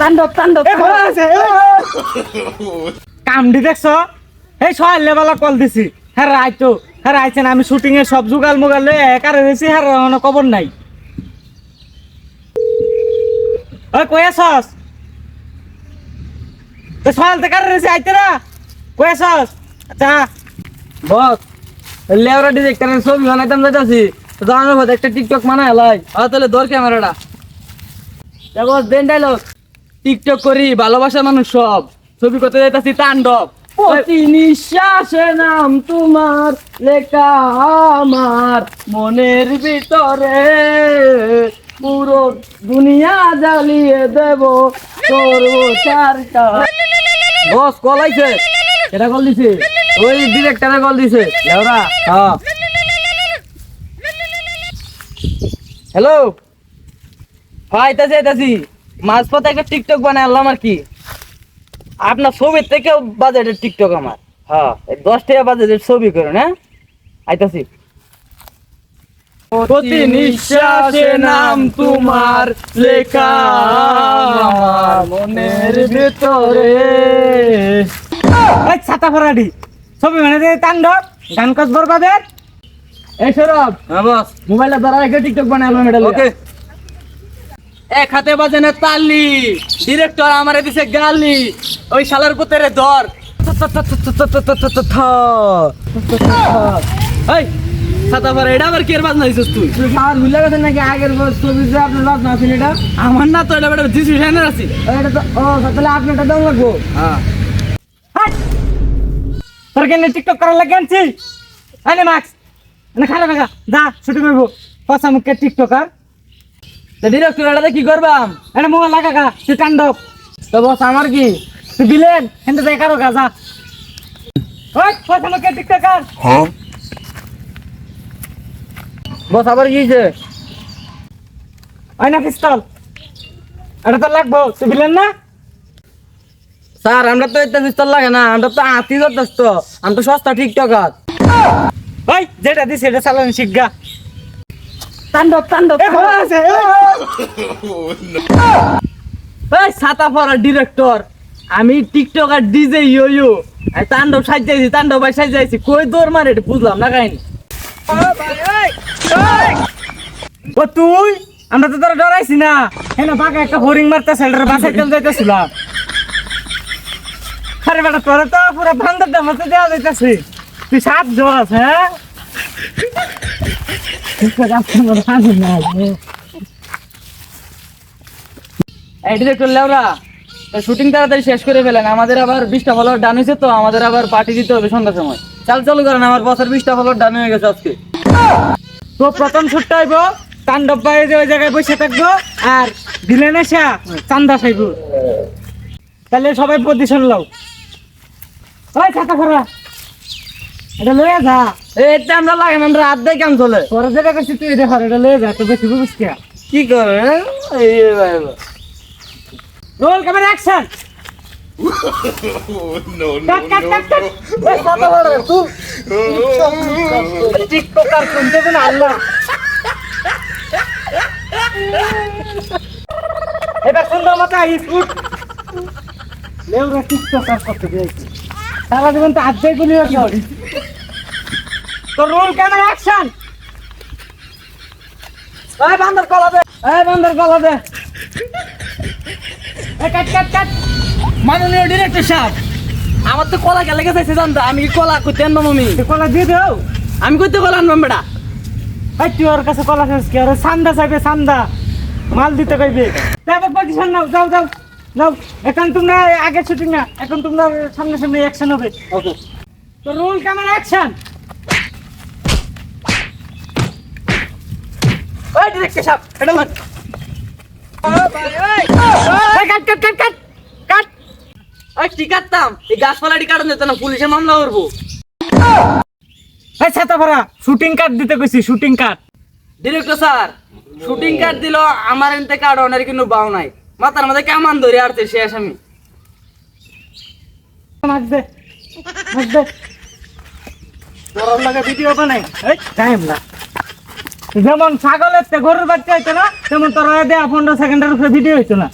তাণ্ডব তাণ্ডব কামডি দেখছ? এই সহায় লেবালা কল দিছি। হ্যাঁ আইতো হ্যাঁ আইছেন আমি শুটিং এর সব জুগাল মুগাল লয়ে একারে হয়েছি হ্যাঁ কোনো খবর নাই। ওই কই আছস? তো সকাল থেকে রয়েছে? আইতে না কই আছস? আচ্ছা বস। লেওরা ডিরেক্টরের ছবি বানাইতাম যাইতাছি। মধ্যে একটা টিকটক মানায় লাই। আর তাহলে দর ক্যামেরাটা। দেখো দেন ডাইলগ টিকটক করি ভালোবাসা মানুষ সব। ছবি করতে যাইতাছি তাণ্ডব। প্রতি নিঃশ্বাসে নাম তোমার লেখা আমার মনের ভিতরে। পুরো দুনিয়া জ্বালিয়ে দেব সর্বচারটা বস কল আইছে। এটা কল দিছে? ওই ডিরেক্টরে কল দিছে। লেওরা হ্যাঁ। হ্যালো হ্যাঁ আইতাছি আইতাছি। মাঝপথে একটা টিকটক বানাই আনলাম আর কি। আপনার ছবির থেকেও বাজেটের টিকটক আমার। হ্যাঁ। দশ টাকা বাজেটের ছবি করুন হ্যাঁ? আইতাছি। প্রতি নিঃশ্বাসে নাম তোমার লেখা মনের ভিতরে। এই ছাতা ফরাডি। ছবি মানে তাণ্ডব গান কস বরবাদের। এই সৌরভ হ্যাঁ বস। মোবাইলটা দ্বারা রেখে টিকটক বানালাম এটা ওকে। এক হাতে বাজে না তালি। ডিরেক্টর আমারে দিছে গালি। ওই শালার পুতেরে ধর। এই ছাতা পরে এটা আবার কের বাজনা দিছিস তুই? আর ভুলে গেছেন নাকি আগের যে আপনার এটা? আমার না তো এটা বেটা আছি এটা তো ও তাহলে দাম লাগবো? হ্যাঁ। হাট! তোর কেন টিকটক করার লাগে আনছি আনে মাস্ক। না খারাপ লাগা যা শুটিং করব পচা মুখে টিকটকার ডিরেক্টর এটাতে কি করবাম? এটা মোবাইল লাগা গা তুই তাণ্ডব তো বস আমার কি? তুই বিলেন? হেনতে যাই কারও গা যা। ওই টিকটকার বস আবার কি হয়েছে না পিস্তল। এটা তো লাগবো তুই বিলেন না? স্যার আমরা তো এতে পিস্তল লাগে না আমরা তো আতি যথেষ্ট আমি তো সস্তা টিকটকার। ওই যেটা দিছে এটা চালানি শিখগা। তাণ্ডব তাণ্ডব আছে ছাতা পড়া ডিরেক্টর আমি টিকটকার ডিজে ইয়ো তাণ্ডব সাজাইছি তাণ্ডব ভাই সাজাইছি। কই দৌড় মারে বুঝলাম না কাহিনী? ও তুই? আমরা তো তোরা ডরাইছি না। হেন বাঘা একটা হরিং মারতে সেলটার বাসায় চলে যাইতেছিলাম। আরে বেটা তোরা তো পুরো দামাতে দেওয়া যাইতেছে। তুই সাত জোয়াস হ্যাঁ? এই ডিরেক্টর লেওরা শুটিং তাড়াতাড়ি শেষ করে ফেলেন। আমাদের আবার বিশটা ফলোয়ার ডান হয়েছে তো, আমাদের আবার পার্টি দিতে হবে সন্ধ্যার সময়। চাল চালু করেন, আমার বসের বিশটা ফলোয়ার ডান হয়ে গেছে আজকে। তো প্রথম শুটটা হইব, তাণ্ডব বাইরে যে ওই জায়গায় বসে থাকব, আর দিলেন এসা চান্দা খাইব। তাহলে সবাই পজিশন লও ওই ছাতা খরা এটা লয়ে যা। এটা আমরা লাগে না আমরা রাত দিয়ে কাম চলে। যেটা তুই এটা এটা লয়ে যা তো বেশি কি। করে রোল ক্যামেরা অ্যাকশন টিকটকার শুনতে না আল্লাহ। এবার সুন্দর মতো আইস উঠ। লেউরা টিকটকার করতে দিয়েছি সারা জীবন তো আর্ধেক গুলি হয়েছে তো রোল ক্যামেরা অ্যাকশন এই বান্দর কলা দে এই বান্দর কলা দে। এই কাট কাট কাট। মাননীয় ডিরেক্টর সাহেব আমার তো কলা গেলে গেছে জানতো আমি কলা করতে আনবাম আমি কলা দিয়ে দেও। আমি করতে কলা আনবাম বেটা। ভাই তুই ওর কাছে কলা শেষ কি? আরে সান্দা চাইবে সান্দা। মাল দিতে কইবে। তারপর পজিশন নাও যাও যাও। এখন তোমরা আগে শুটিং না এখন তোমরা সামনে সামনে অ্যাকশন হবে। ওকে তো রোল ক্যামেরা অ্যাকশন ওই ডিরেক্টর সাহেব এটা কাট কাট কাট কাট কাট। ওই কি কাটতাম? এই গাছপালাটি কাটন যেত না পুলিশে মামলা করব। এই ছাতা ভরা শুটিং কাট দিতে কইছি shooting cut director sir shooting cut দিল আমার এনতে কাট ওনার কিন্তু বাউ নাই। মাথার মধ্যে কেমন ধরে আরতে শেষ আমি। মাছ দে তোর লাগে ভিডিও বানাই। এই টাইম না। যেমন ছাগলের তে গরুর বাচ্চা হইতো না তেমন তোর দেয়া পনেরো সেকেন্ডের উপরে ভিডিও হইতো না।